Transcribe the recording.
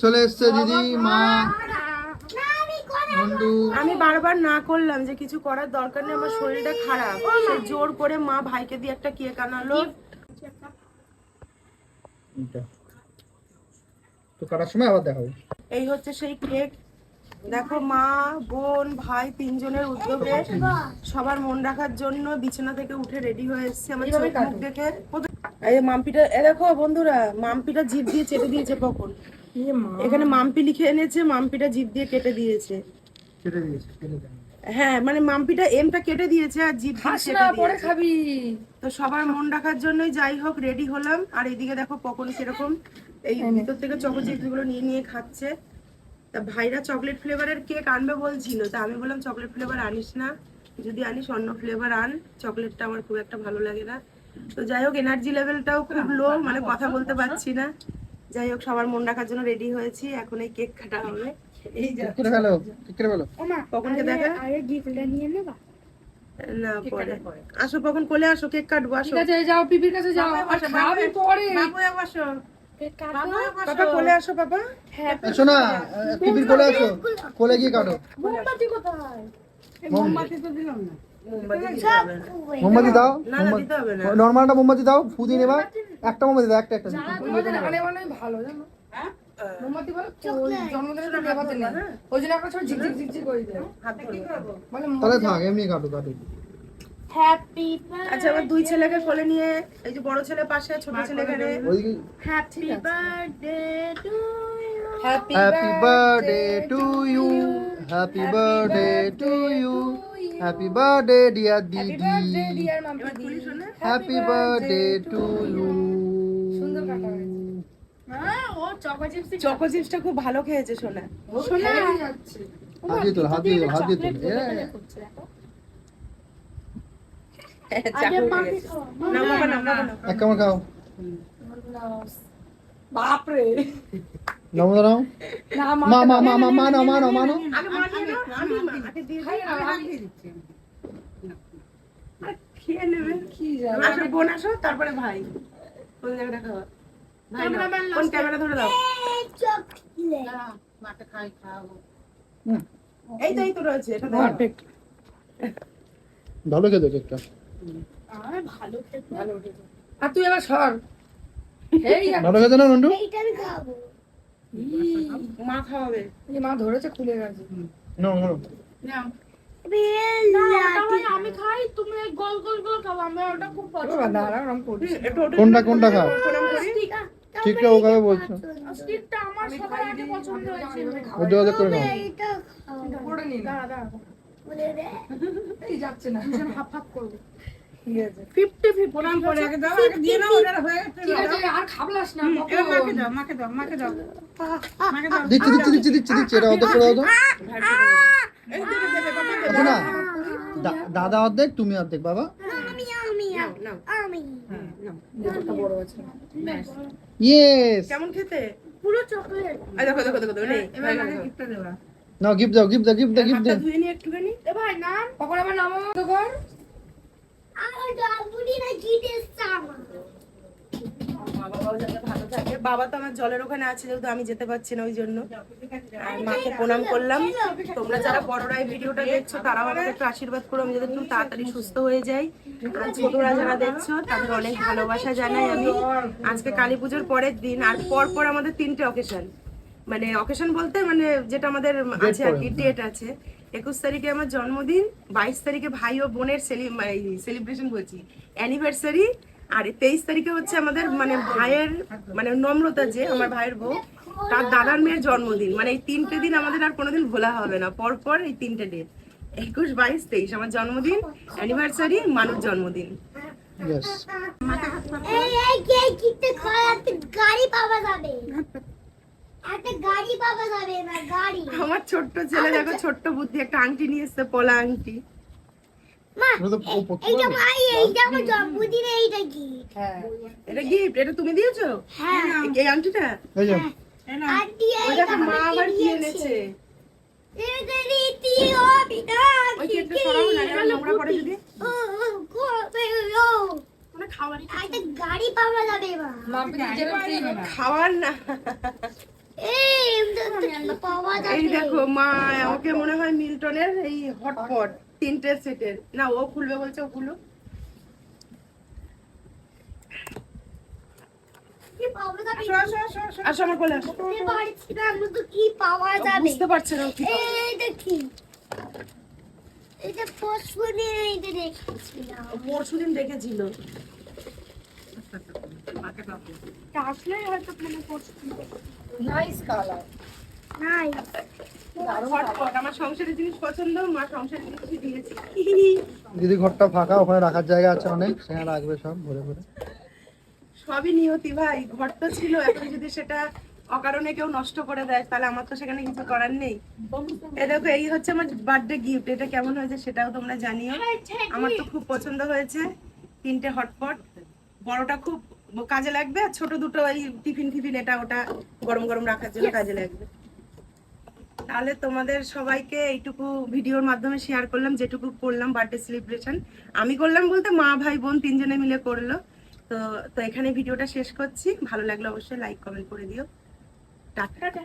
চলে এসছে দিদি মা আমি বারবার না করলাম যে কিছু করার দরকার নেই আমার শরীরটা খারাপ। সে জোর করে মা ভাইকে দিয়ে একটা কেক আনালো। তো কাটার সময় আবার দেখাবো। এই হচ্ছে সেই কেক। দেখো মা বোন ভাই তিনজনের উদ্যোগে সবার মন রাখার জন্য বিছানা থেকে উঠে রেডি হয়ে এসেছে। আমার চোখ মুখ দেখে। এই মাম্পিটা এ দেখো বন্ধুরা মাম্পিটা জিভ দিয়ে চেটে দিয়েছে কখন? এখানে মাম্পি লিখে এনেছে মাম্পিটা জিভ দিয়ে কেটে দিয়েছে। কেটে দিয়েছে কেটে হ্যাঁ মানে মাম্পিটা এমটা কেটে দিয়েছে আর জিভ দিয়ে কেটে দিয়েছে। খাবি। তো সবার মন রাখার জন্যই যাই হোক রেডি হলাম। আর এদিকে দেখো পকন সেরকম এই ভিতর থেকে চকো চিপসগুলো নিয়ে নিয়ে খাচ্ছে। তা ভাইরা চকলেট ফ্লেভারের কেক আনবে বলছিল তা আমি বললাম চকলেট ফ্লেভার আনিস না। যদি আনিস অন্য ফ্লেভার আন। চকলেটটা আমার খুব একটা ভালো লাগে না। তো যাই হোক এনার্জি লেভেলটাও খুব লো মানে কথা বলতে পারছি না। যাই হোক সবার মন রাখার জন্য রেডি হয়েছি এখন এই কেক কাটা হবে। আসো কখন কোলে আসো কেক কাটবো আসো। যাও পিপির কাছে যাও আর খাবি পাপা কোলে আসো পাপা এসো না টিভির কোলে আসো কোলে গিয়ে কাটো। মোমবাতি কোথায়? মোমবাতি। দিতে হবে না। মোমবাতি দাও নর্মালটা মোমবাতি দাও ফু দিয়ে নেবা একটা মোমবাতি দাও একটা একটা। মানে ভালো জানো? ধরে। বলে তাহলে থাক এমনি কাটো কাটো আচ্ছা আমার দুই ছেলেকে কোলে নিয়ে এই যে বড় ছেলে পাশে ছোট ছেলে এখানে। Happy birthday to you happy birthday to you happy birthday to you happy birthday dear দিদি হ্যাপি বার্থডে টু ইউ হ্যাঁ চকো চিপস চিপসটা খুব ভালো খেয়েছে সোনা শোনা। যাচ্ছে। হাত দিয়ে তোল হাত দিয়ে তোল হাত দিয়ে তোল। চাকু উঠে গেছে। না বাবা না বাবা না এক কামড় খাও। বাপরে। নমো দাও না মা মা মা মা মানো মানো মানো মা নাও, মা তারপরে ভাই কোন জায়গাটা খাওয়া কোন ক্যামেরা ধরে দাও এই তো এই তো রয়েছে এটা পারফেক্ট ভালো খেতে কেকটা আর তুই এবার সর এই ভালো খেতে না নন্টু মা খাওয়াবে। মা ধরেছে খুলে গেছে। আমি খাই তুমি গোল গোল গোল খাও আমি ওটা খুব পছন্দ দাঁড়া ওটা কোনটা কোনটা খাও? প্রণাম করি ঠিকটা বলছো। স্টিকটা আমার সবার আগে পছন্দ হয়েছিল। ওদের ওদের করে নাও। করে নিন এই যাচ্ছে না হাফ হাফ করব। হয়ে না দিচ্ছি দিচ্ছি দিচ্ছি দিচ্ছি দিচ্ছি এটা অর্ধেক করে না দাদা অর্ধেক তুমি অর্ধেক বাবা। নাও বড় আছে। ইয়েস কেমন খেতে? পুরো চকলেট দেখো দেখো দেখো দেখো দেবা নাও গিফট দাও গিফট দাও গিফট দাও গিফট দাও। ধুয়ে নি একটুখানি। এ ভাই নাম। কখন আবার তো কর ভালো থাকে। বাবা তো আমার জলের ওখানে আছে যেহেতু আমি যেতে পারছি না ওই জন্য আর মাকে প্রণাম করলাম। তোমরা যারা বড়রা এই ভিডিওটা দেখছ তারাও আমাকে একটু আশীর্বাদ করো আমি যাতে একটু তাড়াতাড়ি সুস্থ হয়ে যাই। আর ছোটরা যারা দেখছ তাদের অনেক ভালোবাসা জানাই আমি। আজকে কালী পুজোর পরের দিন আর পর পর আমাদের তিনটে অকেশন মানে অকেশন বলতে মানে যেটা আমাদের আছে আর কি ডেট আছে। একুশ তারিখে আমার জন্মদিন বাইশ তারিখে ভাই ও বোনের সেলিব্রেশন বলছি। অ্যানিভার্সারি আর তেইশ তারিখে হচ্ছে আমাদের মানে ভাইয়ের মানে নম্রতা যে আমার ভাইয়ের বউ তার দাদার মেয়ের জন্মদিন। মানে এই তিনটে দিন আমাদের আর কোনোদিন ভোলা হবে না। পর পর এই তিনটে ডেট একুশ বাইশ তেইশ আমার জন্মদিন অ্যানিভার্সারি মানুষ জন্মদিন। গাড়ি পাওয়া যাবে। আমার ছোট্ট ছেলে দেখো ছোট্ট বুদ্ধি একটা আংটি নিয়ে এসছে পলা আংটি। হ্যাঁ। এটা গিফট এটা তুমি দিয়েছ? হ্যাঁ। এই আংটিটা? মা আবার কি এনেছে? এটা ফ্রি না খাওয়ার না। এই দেখো মা আমাকে মনে হয় মিল্টনের এই হটপট তিনটে সেটের। না ও খুলবে বলছে ও খুলো বুঝতে পারছি না আমি তো কি পাওয়া যাবে? বুঝতে পারছে না ও কি এই দেখি। এটা পশুনে এইটা দেখছিলাম। পরশু দেখেছিল। আসলে হয়তো মানে করছি নাইস কালার নাই আমার সংসারের জিনিস পছন্দ মা সংসারের জিনিসই দিয়েছে। দিদি ঘরটা ফাঁকা ওখানে রাখার জায়গা আছে অনেক সেখানে রাখবে সব ভরে ভরে। সবই নিয়তি ভাই ঘর তো ছিল এখন যদি সেটা অকারণে কেউ নষ্ট করে দেয় তাহলে আমার তো সেখানে কিছু করার নেই। এ দেখো এই হচ্ছে আমার বার্থডে গিফট এটা কেমন হয়েছে সেটাও তোমরা জানিও। আমার তো খুব পছন্দ হয়েছে তিনটে হটপট বড়টা খুব কাজে লাগবে আর ছোট দুটো এই টিফিন টিফিন এটা ওটা গরম গরম রাখার জন্য কাজে লাগবে। তাহলে তোমাদের সবাইকে এইটুকু ভিডিওর মাধ্যমে শেয়ার করলাম, যেটুকু করলাম বার্থডে সেলিব্রেশন আমি করলাম বলতে মা, ভাই, বোন তিনজনে মিলে করল। তো তো এখানে ভিডিওটা শেষ করছি। ভালো লাগলে অবশ্যই লাইক কমেন্ট করে দিও। টাটা।